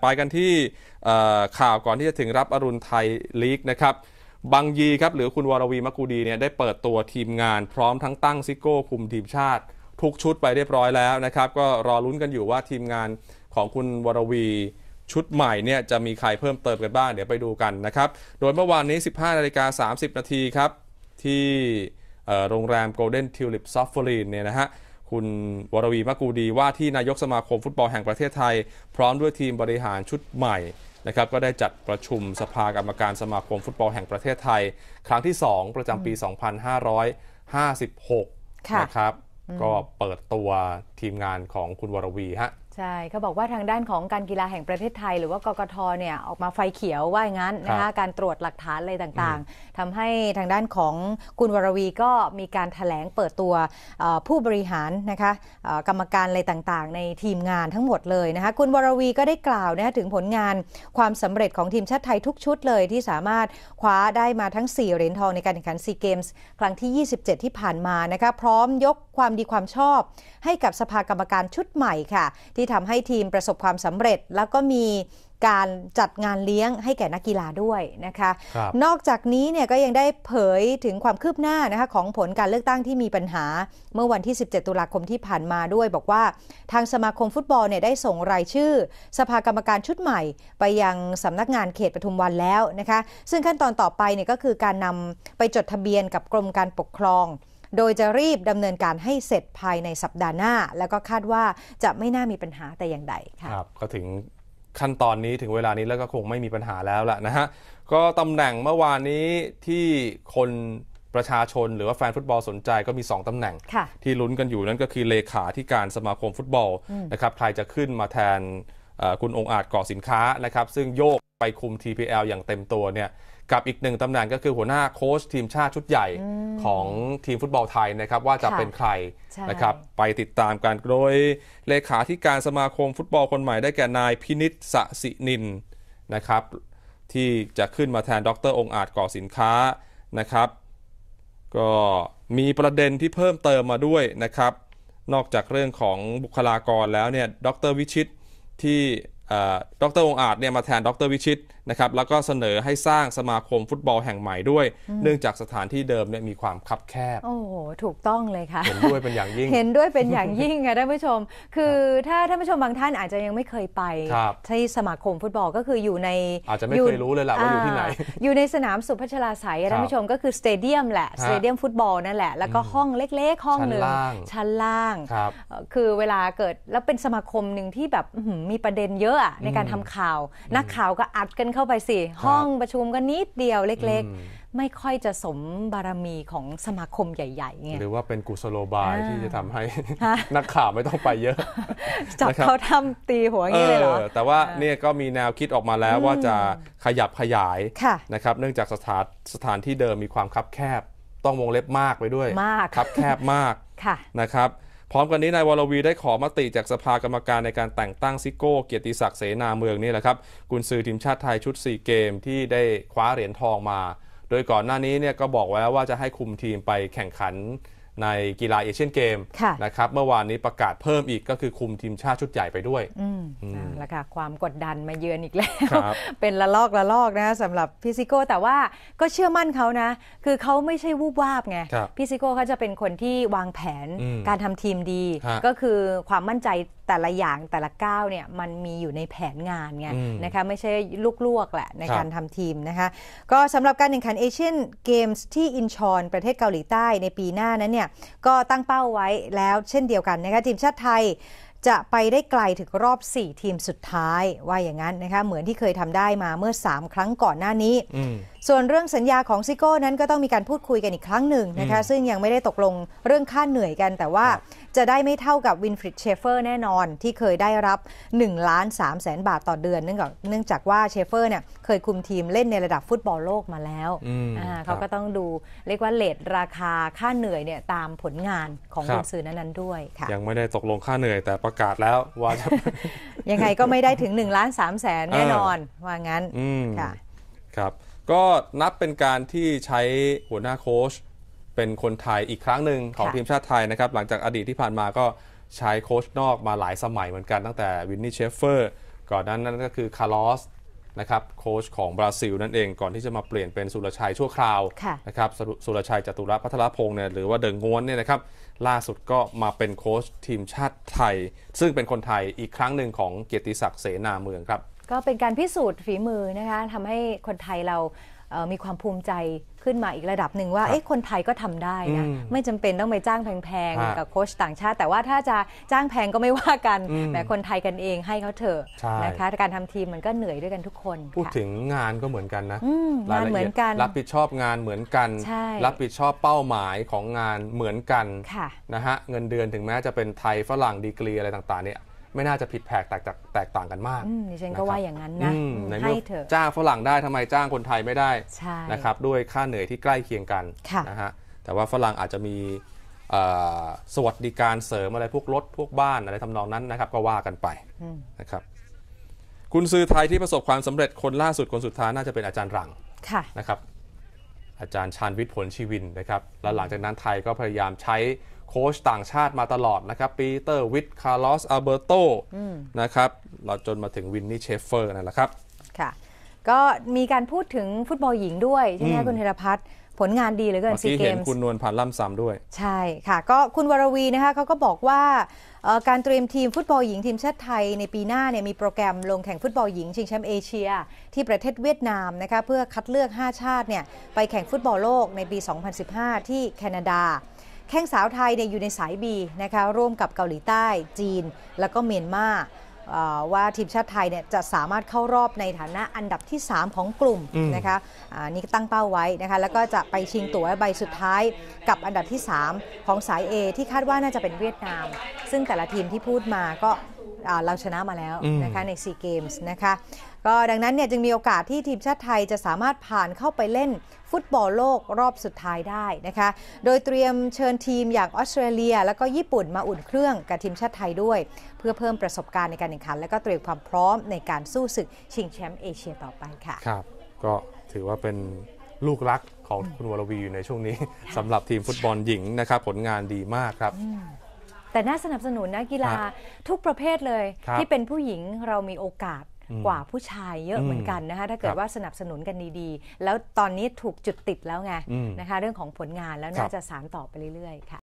ไปกันที่ข่าวก่อนที่จะถึงรับอรุณไทยลีกนะครับบางยีครับหรือคุณวรวีมกูดีเนี่ยได้เปิดตัวทีมงานพร้อมทั้งตั้งซิโก้คุมทีมชาติ ทุกชุดไปเรียบร้อยแล้วนะครับ ก็รอลุ้นกันอยู่ว่าทีมงานของคุณวรวีชุดใหม่เนี่ยจะมีใครเพิ่มเติมกันบ้างเดี๋ยวไปดูกันนะครับ โดยเมื่อวานนี้ 15นาฬิกา30 นาทีครับ ที่โรงแรม Golden Tulip s o f t l i n เนี่ยนะฮะ คุณวรวีมะกูดีว่าที่นายกสมาคมฟุตบอลแห่งประเทศไทย พร้อมด้วยทีมบริหารชุดใหม่นะครับก็ได้จัดประชุมสภากรรมการสมาคมฟุตบอลแห่งประเทศไทย ครั้งที่ 2 ประจำปี 2556 นะครับ ก็เปิดตัวทีมงานของคุณวรวีฮะ ใช่เขาบอกว่าทางด้านของการกีฬาแห่งประเทศไทย หรือว่ากกทเนี่ยออกมาไฟเขียวว่าอย่างนั้นนะคะการตรวจหลักฐานอะไรต่างๆทำให้ทางด้านของคุณวรวีก็มีการถแถลงเปิดตัวผู้บริหารนะคะกรรมการอะไรต่างๆ ในทีมงานทั้งหมดเลยนะคะคุณวรวีก็ได้กล่าวนะถึงผลงานความสำเร็จของทีมชาติไทยทุกชุดเลยที่สามารถคว้าได้มาทั้ง 4 เหรียญทองในการแข่งขันซีเกมส์ครั้งที่ 27 ที่ผ่านมานะคะพร้อมยกความดีความชอบ ให้กับสภากรรมการชุดใหม่ค่ะที่ทำให้ทีมประสบความสำเร็จ แล้วก็มีการจัดงานเลี้ยงให้แก่นักกีฬาด้วยนะคะนอกจากนี้เนี่ยก็ยังได้เผยถึงความคืบหน้านะคะของผลการเลือกตั้งที่มีปัญหา เมื่อวันที่ 17 ตุลาคมที่ผ่านมาด้วย บอกว่าทางสมาคมฟุตบอลเนี่ยได้ส่งรายชื่อ สภากรรมการชุดใหม่ ไปยังสำนักงานเขตปทุมวันแล้วนะคะ ซึ่งขั้นตอนต่อไปเนี่ยก็คือการนำไปจดทะเบียนกับกรมการปกครอง โดยจะรีบดำเนินการให้เสร็จภายในสัปดาห์หน้า แล้วก็คาดว่าจะไม่น่ามีปัญหาแต่อย่างใดค่ะครับก็ถึงขั้นตอนนี้ถึงเวลานี้แล้วก็คงไม่มีปัญหาแล้วละนะฮะก็ตำแหน่งเมื่อวานนี้ที่คนประชาชนหรือว่าแฟนฟุตบอลสนใจก็มี 2ตำแหน่ง ที่ลุ้นกันอยู่นั่นก็คือเลขาที่การสมาคมฟุตบอลนะครับใครจะขึ้นมาแทนคุณองอาจก่อสินค้านะครับซึ่งโยกไปคุม TPL อย่างเต็มตัวเนี่ย กับอีกหนึ่งตำแหน่งก็คือหัวหน้าโค้ชทีมชาติชุดใหญ่ของทีมฟุตบอลไทยนะครับว่าจะเป็นใครนะครับไปติดตามกันโดยเลขาธิการสมาคมฟุตบอลคนใหม่ได้แก่นายพินิษสสินินนะครับที่จะขึ้นมาแทนดรองอาจก่อสินค้านะครับ ก็มีประเด็นที่เพิ่มเติมมาด้วยนะครับ นอกจากเรื่องของบุคลากรแล้วเนี่ยดรวิชิตที่ ดรองอาจเนี่ยมาแทนดรวิชิตนะครับแล้วก็เสนอให้สร้างสมาคมฟุตบอลแห่งใหม่ด้วย เนื่องจากสถานที่เดิมเนี่ยมีความคับแคบ โอ้โห ถูกต้องเลยค่ะ เห็นด้วยเป็นอย่างยิ่ง เห็นด้วยเป็นอย่างยิ่งค่ะท่านผู้ชม คือถ้าท่านผู้ชมบางท่านอาจจะยังไม่เคยไปที่สมาคมฟุตบอลก็คืออยู่ใน อาจจะไม่เคยรู้เลยแหละว่าอยู่ที่ไหน อยู่ในสนามสุพัชราไสยท่านผู้ชมก็คือสเตเดียมแหละสเตเดียมฟุตบอลนั่นแหละแล้วก็ห้องเล็ก ๆ ห้องหนึ่งชั้นล่าง คือเวลาเกิดแล้วเป็นสมาคมหนึ่งที่แบบมีประเด็นเยอะในการทำข่าว นักข่าวก็อัดกันเข้าไปสิ ห้องประชุมกันนิดเดียวเล็ก ๆ ไม่ค่อยจะสมบารมีของสมาคมใหญ่ๆไงหรือว่าเป็นกุศโลบายที่จะทำให้นักข่าวไม่ต้องไปเยอะจับเขาทำตีหัวอย่างนี้เลยเหรอแต่ว่าเนี่ยก็มีแนวคิดออกมาแล้วว่าจะขยับขยายนะครับเนื่องจากสถานสถานที่เดิมมีความคับแคบ ต้องวงเล็บมากไปด้วยมากคับแคบมากนะครับ พร้อมกันนี้นายวรวีได้ขอมติจากสภากรรมการในการแต่งตั้งซิโก้เกียรติศักดิ์เสนาเมืองนี่แหละครับกุนซือทีมชาติไทยชุด 4 เกมที่ได้คว้าเหรียญทองมา โดยก่อนหน้านี้เนี่ยก็บอกไว้แล้วว่าจะให้คุมทีมไปแข่งขัน ในกีฬาเอเชียนเกมนะครับเมื่อวานนี้ประกาศเพิ่มอีกก็คือคุมทีมชาติชุดใหญ่ไปด้วยแล้วค่ะความกดดันมาเยือนอีกแล้ว เป็นละลอกละลอกนะสำหรับพิซิโก้ แต่ว่าก็เชื่อมั่นเขานะ คือเขาไม่ใช่วูบวาบไงพิซิโก้เขาจะเป็นคนที่วางแผนการทำทีมดี ก็คือความมั่นใจแต่ละอย่างแต่ละก้าวเนี่ยมันมีอยู่ในแผนงานไงนะคะไม่ใช่ลูกลวกแหละในการทำทีมนะคะก็สำหรับการแข่งขันเอเชียนเกมส์ที่อินชอนประเทศเกาหลีใต้ในปีหน้านั้นเนี่ยก็ตั้งเป้าไว้แล้วเช่นเดียวกันนะคะทีมชาติไทยจะไปได้ไกลถึงรอบ 4 ทีมสุดท้ายว่าอย่างนั้นนะคะเหมือนที่เคยทำได้มาเมื่อ 3 ครั้งก่อนหน้านี้ส่วนเรื่องสัญญาของซิโก้นั้นก็ต้องมีการพูดคุยกันอีกครั้งหนึ่งนะคะ ซึ่งยังไม่ได้ตกลงเรื่องค่าเหนื่อยกัน แต่ว่าจะได้ไม่เท่ากับวินฟริดเชฟเฟอร์แน่นอนที่เคยได้รับ1ล้าน3แสนบาทต่อเดือน เนื่องจากเนื่องจากว่าเชฟเฟอร์เนี่ยเคยคุมทีมเล่นในระดับฟุตบอลโลกมาแล้วเขาก็ต้องดูเรียกว่าเลทราคาค่าเหนื่อยเนี่ยตามผลงานของคุณซื้อนั้นด้วยค่ะยังไม่ได้ตกลงค่าเหนื่อยแต่ประกาศแล้วว่าจะยังไงก็ไม่ได้ถึง1ล้าน3แสนแน่นอนว่างั้นค่ะครับ ก็นับเป็นการที่ใช้หัวหน้าโค้ชเป็นคนไทยอีกครั้งหนึ่งของทีมชาติไทยนะครับ หลังจากอดีตที่ผ่านมาก็ใช้โค้ชนอกมาหลายสมัยเหมือนกันตั้งแต่วินนี่เชฟเฟอร์ก่อนนั้นนั่นก็คือคาร์ลอสนะครับโค้ชของบราซิลนั่นเองก่อนที่จะมาเปลี่ยนเป็นสุรชัยชั่วคราวค่ะนะครับสุรสุรชัยจตุรพัทรพงศ์เนี่ยหรือว่าเดิงง้วนเนี่ยนะครับล่าสุดก็มาเป็นโค้ชทีมชาติไทย ซึ่งเป็นคนไทยอีกครั้งหนึ่งของเกียรติศักดิ์เสนาเมืองครับ ก็เป็นการพิสูจน์ฝีมือนะคะทำให้คนไทยเราเอ่อมีความภูมิใจขึ้นมาอีกระดับหนึ่งว่าครับเอ๊ะคนไทยก็ทำได้นะอืมไม่จำเป็นต้องไปจ้างแพงฮะๆกับโค้ชต่างชาติ แต่ว่าถ้าจะจ้างแพงก็ไม่ว่ากันอืมแต่คนไทยกันเองให้เขาเถอะใช่นะคะการทำทีมมันก็เหนื่อยด้วยกันทุกคน พูดค่ะถึงงานก็เหมือนกันนะอืมรายละงานเหมืเอีอยนดกันรับผิดชอบงานเหมือนกันใช่รับผิดชอบเป้าหมายของงานเหมือนกันค่ะนะฮะเงินเดือนถึงแม้จะเป็นไทยฝรั่งดีกรีอะไรต่างๆเนี่ย ไม่น่าจะผิดแผกแตกจากแตกต่างกันมากอืมดิฉันนะคก็รับว่าอย่างนั้นนะอืมอืมในให้เมื่อเถอะจ้างฝรั่งได้ทำไมจ้างคนไทยไม่ได้ใช่นะครับด้วยค่าเหนื่อยที่ใกล้เคียงกันค่ะนะฮะแต่ว่าฝรั่งอาจจะมีเอ่อสวัสดิการเสริมอะไรพวกรถพวกบ้านอะไรทำนองนั้นนะครับ ก็ว่ากันไปนะครับคุณซื้อไทยที่ประสบความสำเร็จคนล่าสุดคนสุดท้ายน่าจะเป็นอาจารย์หลังค่ะนะครับอาจารย์ชาญวิทย์ผลชีวินนะครับ แล้วหลังจากนั้นไทยก็พยายามใช้ โค้ชต่างชาติมาตลอดนะครับปีเตอร์วิทคาร์ลอสอัลเบโตนะครับเราจนมาถึงวินนี่เชฟเฟอร์นั่นแหละครับ ค่ะ ก็มีการพูดถึงฟุตบอลหญิงด้วย ใช่ไหมอืคะมคุณธีรพัฒน์ผลงานดีเหลือเกินเมื่อซีกี้เกเห็นมส์คุณนวลพันธ์ล่ำซำด้วย ใช่ค่ะ ก็คุณวรวีนะคะเขาก็บอกว่าเอ่อการเตรียมทีมฟุตบอลหญิงทีมชาติไทยในปีหน้าเนี่ยมีโปรแกรมลงแข่งฟุตบอลหญิงชิงแชมป์เอเชีย ที่ประเทศเวียดนามนะคะเพื่อคัดเลือก 5 ชาติเนี่ยไปแข่งฟุตบอลโลกในปี 2015 ที่แคนาดา แข้งสาวไทยเนี่ยอยู่ในสาย B นะคะร่วมกับเกาหลีใต้ จีน แล้วก็เมียนมาเอ่อว่าทีมชาติไทยเนี่ยจะสามารถเข้ารอบในฐานะอันดับที่ 3 ของกลุ่มอืมนะคะอ่านี่ตั้งเป้าไว้นะคะแล้วก็จะไปชิงตั๋วใบสุดท้ายกับอันดับที่ 3 ของสาย A ที่คาดว่าน่าจะเป็นเวียดนาม ซึ่งแต่ละทีมที่พูดมาก็อ่าเราชนะมาแล้วอืมนะคะในซีเกมส์นะคะ ก็ดังนั้นเนี่ยจึงมีโอกาสที่ทีมชาติไทยจะสามารถผ่านเข้าไปเล่นฟุตบอลโลกรอบสุดท้ายได้นะคะ โดยเตรียมเชิญทีมอย่างออสเตรเลีย แล้วก็ญี่ปุ่นมาอุ่นเครื่องกับทีมชาติไทยด้วย เพื่อเพิ่มประสบการณ์ในการแข่งขัน และก็เตรียมความพร้อมในการสู้ศึกชิงแชมป์เอเชียต่อไปค่ะ ครับ ก็ถือว่าเป็นลูกรักของคุณวรวีอยู่ในช่วงนี้สำหรับทีมฟุตบอลหญิงนะครับผลงานดีมากครับแต่น่าสนับสนุนนะกีฬาครับทุกประเภทเลยครับที่เป็นผู้หญิงเรามีโอกาสอืม กว่าผู้ชายเยอะอืมเหมือนกันนะคะถ้าเกิครัดบว่าสนับสนุนกันดีๆ แล้วตอนนี้ถูกจุดติดแล้วไงอืมนะคะเรื่องของผลงานแล้วครัน่าบจะสานต่อไปเรื่อยๆค่ะ